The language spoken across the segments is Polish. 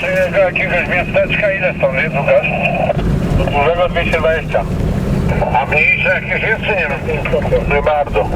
przyjeżdża jakiegoś miasteczka, ile stąd jest, Łukasz? Do dużego 220. A mniejsze jakieś jest, czy nie? Nie bardzo.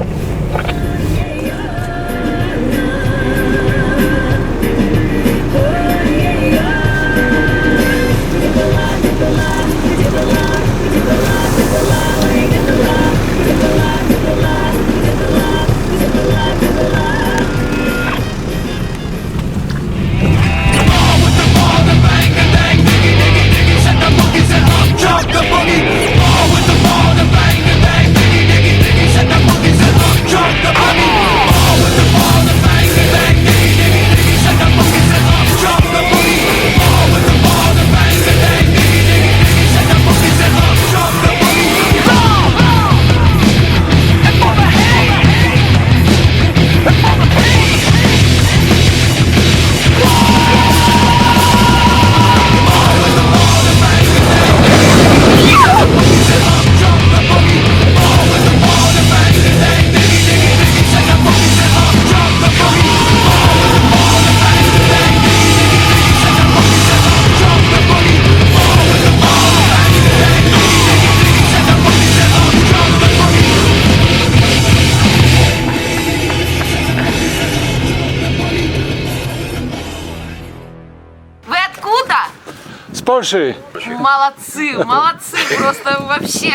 Polszy. Молодцы, молодцы, просто вообще.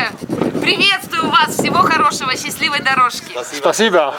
Приветствую вас, всего хорошего, счастливой дорожки. Spasiba.